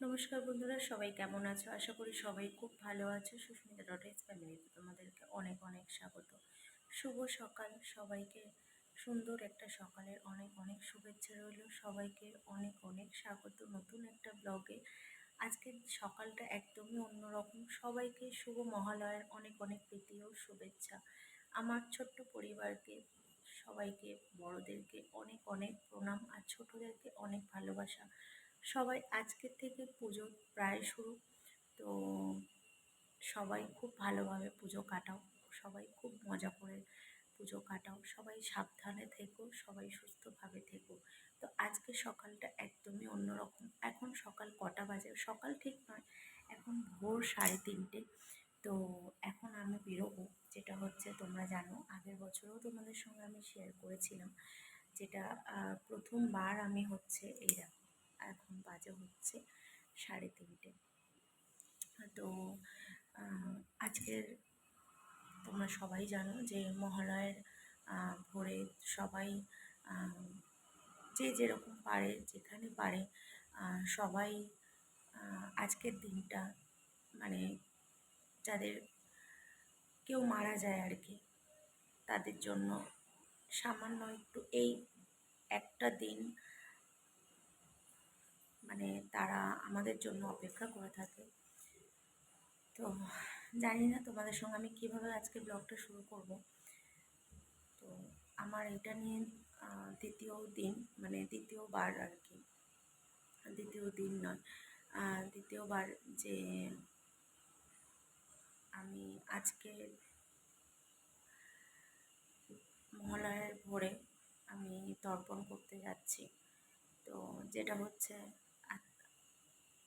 নমস্কার বন্ধুরা, সবাই কেমন আছো? আশা করি সবাই খুব ভালো আছো। সুস্মিতা ডটেস ফ্যামিলিতে তোমাদেরকে অনেক অনেক স্বাগত। শুভ সকাল। সবাইকে সুন্দর একটা সকালের অনেক অনেক শুভেচ্ছা রইল। সবাইকে অনেক অনেক স্বাগত নতুন একটা ব্লগে। আজকের সকালটা একদমই অন্যরকম। সবাইকে শুভ মহালয়ার অনেক অনেক প্রীতি ও শুভেচ্ছা। আমার ছোট্ট পরিবারকে, সবাইকে, বড়দেরকে অনেক অনেক প্রণাম আর ছোটদেরকে অনেক ভালোবাসা। সবাই আজকের থেকে পুজো প্রায় শুরু। তো সবাই খুব ভালোভাবে পুজো কাটাও। সবাই খুব মজা করে পুজো কাটাও। সবাই সাবধানে থেকো, সবাই সুস্থভাবে থেকো। তো আজকে সকালটা একদমই অন্যরকম। এখন সকাল কটা বাজে? সকাল ঠিক নয়, এখন ভোর সাড়ে তিনটে। তো এখন আমি বেরোবো, যেটা হচ্ছে তোমরা জানো, আগের বছরও তোমাদের সঙ্গে আমি শেয়ার করেছিলাম। যেটা প্রথমবার আমি হচ্ছে এই দেখো। এখন বাজে হচ্ছে সাড়ে তিনটে। তো আজকের তোমরা সবাই জানো যে মহালয়ের ভোরে সবাই যে যেরকম পারে, যেখানে পারে সবাই আজকের দিনটা মানে যাদের কেউ মারা যায় আর কি, তাদের জন্য সামান্য একটু এই একটা দিন তারা আমাদের জন্য অপেক্ষা করে থাকে। তো জানি না তোমাদের সঙ্গে আমি কীভাবে আজকে ব্লগটা শুরু করব। তো আমার এটা নিয়ে দ্বিতীয় দিন মানে দ্বিতীয়বার আর কি। দ্বিতীয় দিন নয় দ্বিতীয়বার যে আমি আজকে মহালয়ের ভোরে আমি তর্পণ করতে যাচ্ছি। তো যেটা হচ্ছে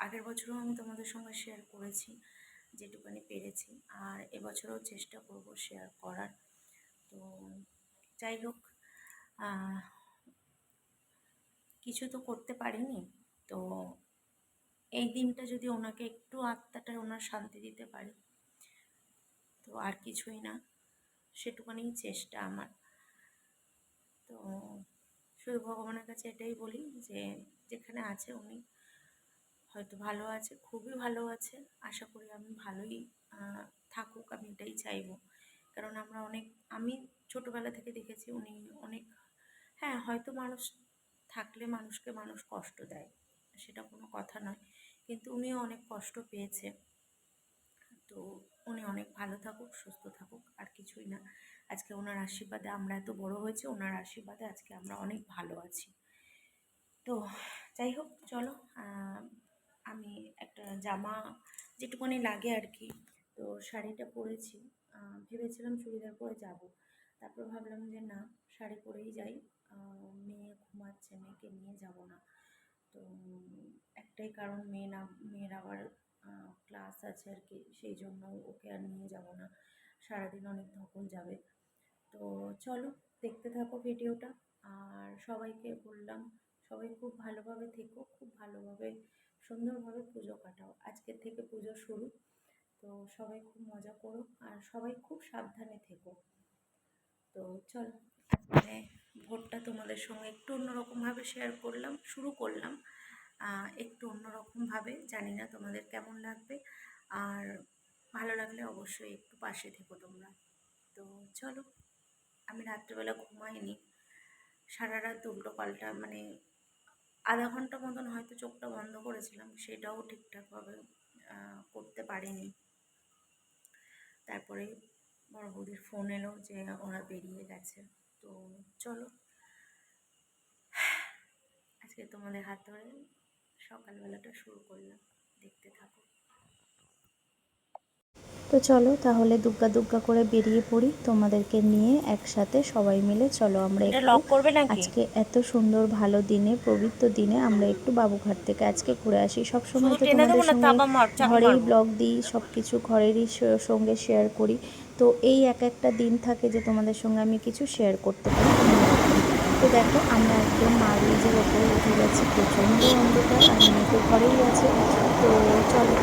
আগের বছরও আমি তোমাদের সঙ্গে শেয়ার করেছি, যেটুকানি পেরেছি। আর এবছরও চেষ্টা করব শেয়ার করার। তো যাই হোক কিছু তো করতে পারিনি। তো এই দিনটা যদি ওনাকে একটু আত্মাটা ওনার শান্তি দিতে পারি, তো আর কিছুই না। সেটুকুনি চেষ্টা আমার। তো শুধু ভগবানের কাছে এটাই বলি যে, যেখানে আছে উনি হয়তো ভালো আছে, খুবই ভালো আছে। আশা করি আমি ভালোই থাকুক, আমি এটাই চাইব। কারণ আমরা অনেক, আমি ছোটোবেলা থেকে দেখেছি উনি অনেক হ্যাঁ হয়তো মানুষ থাকলে মানুষকে মানুষ কষ্ট দেয়, সেটা কোনো কথা নয়। কিন্তু উনিও অনেক কষ্ট পেয়েছে। তো উনি অনেক ভালো থাকুক, সুস্থ থাকুক, আর কিছুই না। আজকে ওনার আশীর্বাদে আমরা এত বড় হয়েছে, ওনার আশীর্বাদে আজকে আমরা অনেক ভালো আছি। তো যাই হোক, চলো আমি একটা জামা যেটুকুনি লাগে আর কি তো শাড়িটা পরেছি। ভেবেছিলাম চুড়িদার পরে যাব। তারপর ভাবলাম যে না, শাড়ি পরেই যাই। মেয়ে ঘুমাচ্ছে, মেয়েকে নিয়ে যাব না। তো একটাই কারণ, মেয়ে না, মেয়ের আবার ক্লাস আছে আর কি সেই জন্য ওকে আর নিয়ে যাব না। সারাদিন অনেক ধকল যাবে। তো চলো, দেখতে থাকো ভিডিওটা। আর সবাইকে বললাম, সবাই খুব ভালোভাবে থেকো, খুব ভালোভাবে সুন্দরভাবে পুজো কাটাও। আজকের থেকে পুজো শুরু। তো সবাই খুব মজা করো আর সবাই খুব সাবধানে থেকো। তো চলো মানে ভোটটা তোমাদের সঙ্গে একটু অন্যরকমভাবে শেয়ার করলাম, শুরু করলাম। একটু অন্যরকমভাবে, জানি না তোমাদের কেমন লাগবে। আর ভালো লাগলে অবশ্যই একটু পাশে থেকো তোমরা। তো চলো, আমি রাত্রেবেলা ঘুমাইনি। সারা রাত উল্টো পাল্টা মানে আধা ঘণ্টা মতন হয়তো চোখটা বন্ধ করেছিলাম, সেটাও ঠিকঠাকভাবে করতে পারিনি। তারপরে বড় বৌদির ফোন এলো যে ওরা বেরিয়ে গেছে। তো চলো। আজকে তোমাদের হাত ধরে সকালবেলাটা শুরু করলাম। দেখতে থাকো। তো চলো তাহলে দুগ্গা দুগ্গা করে বেরিয়ে পড়ি। তোমাদেরকে নিয়ে একসাথে সবাই মিলে চলো আমরা একটু আজকে এত সুন্দর ভালো দিনে পবিত্র দিনে আমরা একটু বাবুঘাট থেকে আজকে ঘুরে আসি। সব সময় তো তোমাদের সঙ্গে ঘরেই ব্লগ দিই সব কিছু ঘরেরই সঙ্গে শেয়ার করি। তো এই এক একটা দিন থাকে যে তোমাদের সঙ্গে আমি কিছু শেয়ার করতে পারি। তো দেখো আমরা একদম মার্লিজের ওপরে উঠে গেছি। প্রচণ্ড অন্ধকার আর মেয়ে তো ঘরেই আছে। তো চলো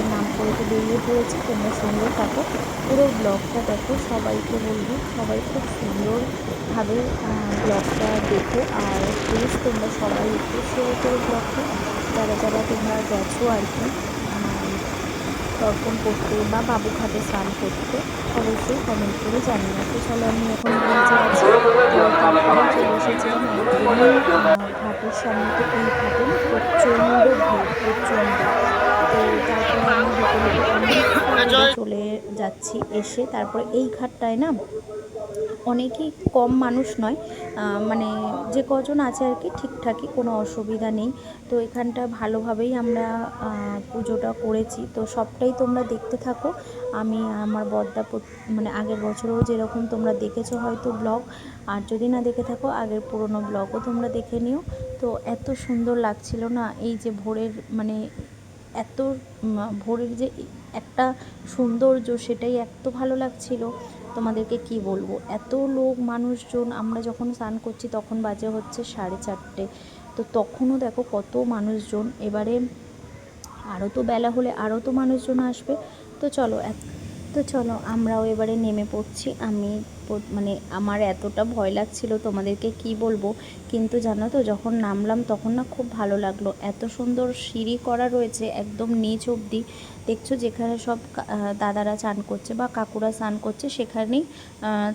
ঠাকুরের নাম করতে বেরিয়ে পড়েছি, তোমরা সুন্দর থাকো। পুরো ব্লগটা দেখো, সবাইকে বলব, সবাই খুব সুন্দরভাবে ব্লগটা দেখো। আর প্লিজ তোমরা সবাই একটু শেয়ার করো ব্লগটা যারা যারা তোমরা গেছো আর কি তর্পণ করতে বা বাবু ঘাটে স্নান করতে, অবশ্যই কমেন্ট করে জানিয়ে তো চলো, আমি এখন বলতে আছি তারপরে চলে এসেছিলাম ঘাটের সামনে এই ঘাটে প্রচণ্ড ভিড়, প্রচণ্ড। চলে যাচ্ছি এসে তারপরে এই ঘাটটায় না অনেকই কম মানুষ নয় মানে যে কজন আছে আর কি ঠিকঠাকই কোনো অসুবিধা নেই। তো এখানটা ভালোভাবেই আমরা পুজোটা করেছি। তো সবটাই তোমরা দেখতে থাকো। আমি আমার বদ্দা মানে আগের বছরেও যেরকম তোমরা দেখেছ হয়তো ব্লগ আর যদি না দেখে থাকো আগের পুরনো ব্লগও তোমরা দেখে নিও। তো এত সুন্দর লাগছিল না এই যে ভোরের মানে এত ভোরের যে একটা সৌন্দর্য সেটাই এত ভালো লাগছিল। তোমাদেরকে কি বলব? এত লোক, মানুষজন, আমরা যখন স্নান করছি তখন বাজে হচ্ছে সাড়ে চারটে। তো তখনও দেখো কত মানুষজন, এবারে আরও তো বেলা হলে আরও তো মানুষজন আসবে। তো চলো এক- তো চলো আমরাও এবারে নেমে পড়ছি। আমি মানে আমার এতটা ভয় লাগছিল তোমাদেরকে কি বলব? কিন্তু জানো তো, যখন নামলাম তখন না খুব ভালো লাগল। এত সুন্দর সিঁড়ি করা রয়েছে একদম নিচ অবধি। দেখছ যেখানে সব দাদারা চান করছে বা কাকুরা স্নান করছে সেখানেই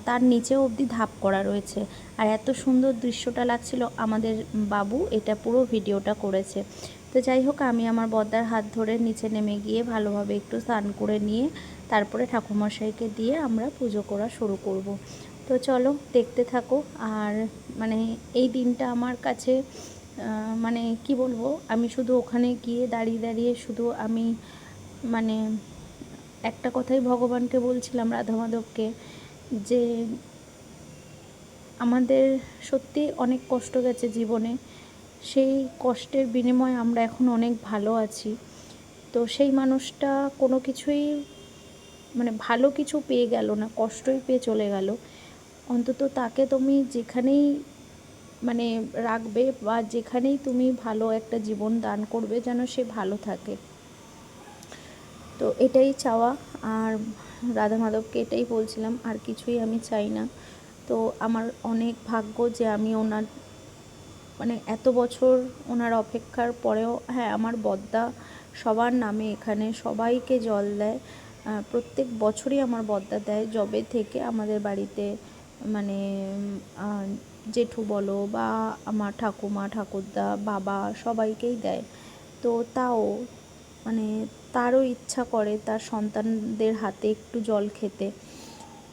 তার নিচে অবধি ধাপ করা রয়েছে। আর এত সুন্দর দৃশ্যটা লাগছিল আমাদের বাবু এটা পুরো ভিডিওটা করেছে। তো যাই হোক, আমি আমার বদ্দার হাত ধরে নিচে নেমে গিয়ে ভালোভাবে একটু স্নান করে নিয়ে তারপরে ঠাকুরমশাইকে দিয়ে আমরা পুজো করা শুরু করব। তো চলো দেখতে থাকো। আর মানে এই দিনটা আমার কাছে মানে কি বলব, আমি শুধু ওখানে গিয়ে দাঁড়িয়ে দাঁড়িয়ে শুধু আমি মানে একটা কথাই ভগবানকে বলছিলাম রাধা মাধবকে যে আমাদের সত্যি অনেক কষ্ট গেছে জীবনে। সেই কষ্টের বিনিময়ে আমরা এখন অনেক ভালো আছি। তো সেই মানুষটা কোনো কিছুই মানে ভালো কিছু পেয়ে গেল না, কষ্টই পেয়ে চলে গেল। অন্তত তাকে তুমি যেখানেই মানে রাখবে বা যেখানেই তুমি ভালো একটা জীবন দান করবে যেন সে ভালো থাকে। তো এটাই চাওয়া। আর রাধা মাধবকে এটাই বলছিলাম, আর কিছুই আমি চাই না। তো আমার অনেক ভাগ্য যে আমি ওনার মানে এত বছর ওনার অপেক্ষার পরেও হ্যাঁ আমার বদ্দা সবার নামে এখানে সবাইকে জল দেয়। প্রত্যেক বছরই আমার বদ্দা দেয় জবে থেকে আমাদের বাড়িতে মানে জেঠু বলো বা আমার ঠাকুমা, ঠাকুরদা, বাবা সবাইকেই দেয়। তো তাও মানে তারও ইচ্ছা করে তার সন্তানদের হাতে একটু জল খেতে।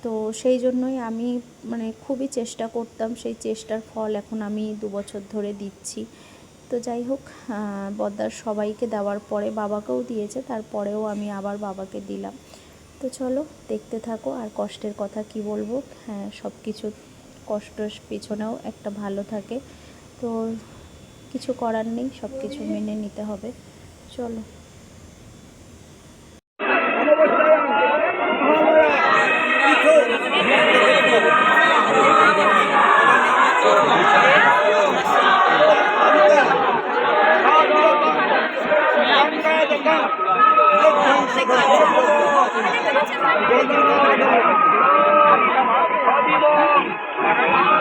তো সেই জন্যই আমি মানে খুবই চেষ্টা করতাম, সেই চেষ্টার ফল এখন আমি দু বছর ধরে দিচ্ছি। তো যাই হোক বদার সবাইকে দেওয়ার পরে বাবাকেও দিয়েছে, তারপরেও আমি আবার বাবাকে দিলাম। তো চলো, দেখতে থাকো আর কষ্টের কথা কি বলব। হ্যাঁ সব কিছু কষ্টের পিছনেও একটা ভালো থাকে। তো কিছু করার নেই সব কিছু মেনে নিতে হবে। চলো। Thank you.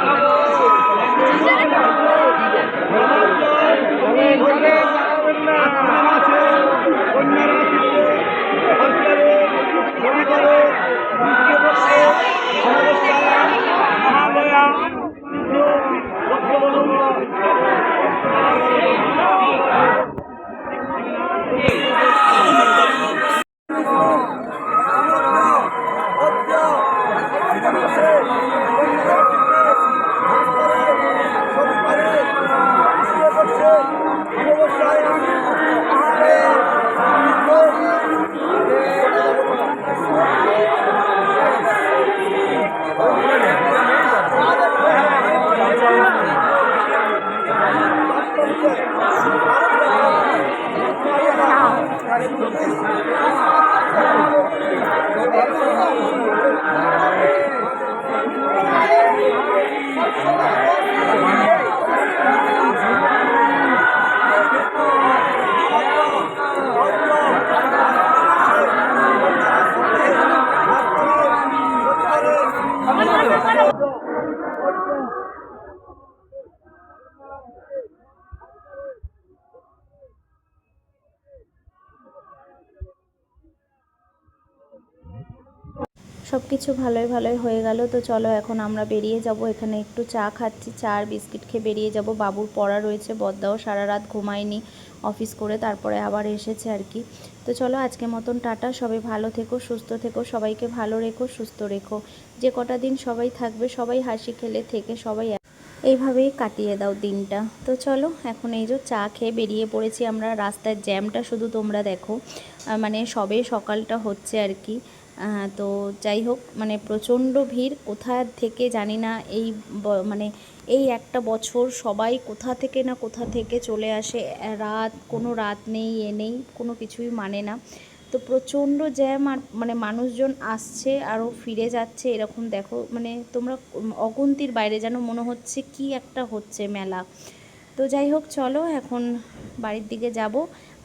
সব কিছু ভালোই ভালোই হয়ে গেল। তো চলো এখন আমরা বেরিয়ে যাব। এখানে একটু চা খাচ্ছি, চা আর বিস্কিট খেয়ে বেরিয়ে যাব। বাবুর পড়া রয়েছে, বদ্দাও সারা রাত ঘুমায়নি অফিস করে, তারপরে আবার এসেছে আর কি। তো চলো আজকে মতন টাটা। সবাই ভালো থেকো, সুস্থ থেকো, সবাইকে ভালো রেখো, সুস্থ রেখো। যে কটা দিন সবাই থাকবে, সবাই হাসি খেলে থেকে সবাই এইভাবেই কাটিয়ে দাও দিনটা। তো চলো এখন এই যে চা খেয়ে বেরিয়ে পড়েছি আমরা। রাস্তার জ্যামটা শুধু তোমরা দেখো। মানে সবে সকালটা হচ্ছে আর কি। তো যাই হোক মানে প্রচণ্ড ভিড়। কোথা থেকে জানি না, এই মানে এই একটা বছর সবাই কোথা থেকে না কোথা থেকে চলে আসে। রাত, কোনো রাত নেই, এ নেই, কোনো কিছুই মানে না। তো প্রচণ্ড জ্যাম আর মানে মানুষজন আসছে আরও ফিরে যাচ্ছে, এরকম দেখো। মানে তোমরা অগুন্তির বাইরে যেন মনে হচ্ছে কি একটা হচ্ছে মেলা। তো যাই হোক, চলো এখন বাড়ির দিকে যাব।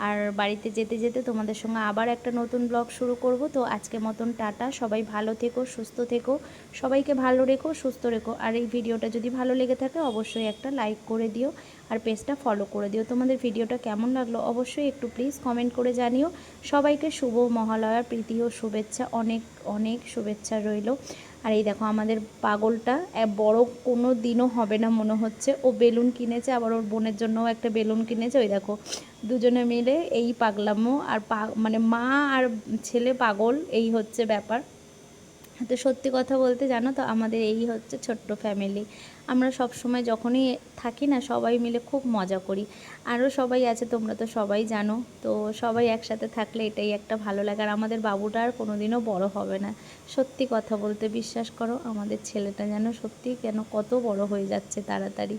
আর বাড়িতে যেতে যেতে তোমাদের সঙ্গে আবার একটা নতুন ব্লগ শুরু করব। তো আজকে মতন টাটা। সবাই ভালো থেকো, সুস্থ থেকো, সবাইকে ভালো রেখো, সুস্থ রেখো। আর এই ভিডিওটা যদি ভালো লেগে থাকে, অবশ্যই একটা লাইক করে দিও আর পেজটা ফলো করে দিও। তোমাদের ভিডিওটা কেমন লাগল অবশ্যই একটু প্লিজ কমেন্ট করে জানিও। সবাইকে শুভ মহালয়ার প্রীতি ও শুভেচ্ছা, অনেক অনেক শুভেচ্ছা রইল। আর এই দেখো আমাদের পাগলটা বড় কোনো দিনও হবে না মনে হচ্ছে। ও বেলুন কিনেছে, আবার ওর বোনের জন্যও একটা বেলুন কিনেছে। ওই দেখো, দুজনে মিলে এই পাগলামো আর পা মানে মা আর ছেলে পাগল, এই হচ্ছে ব্যাপার। তো সত্যি কথা বলতে জানো তো, আমাদের এই হচ্ছে ছোট্ট ফ্যামিলি আমরা সব সময় যখনই থাকি না, সবাই মিলে খুব মজা করি। আরও সবাই আছে, তোমরা তো সবাই জানো। তো সবাই একসাথে থাকলে এটাই একটা ভালো লাগে। আর আমাদের বাবুটা আর কোনোদিনও বড় হবে না। সত্যি কথা বলতে বিশ্বাস করো, আমাদের ছেলেটা যেন সত্যি কেন কত বড় হয়ে যাচ্ছে তাড়াতাড়ি।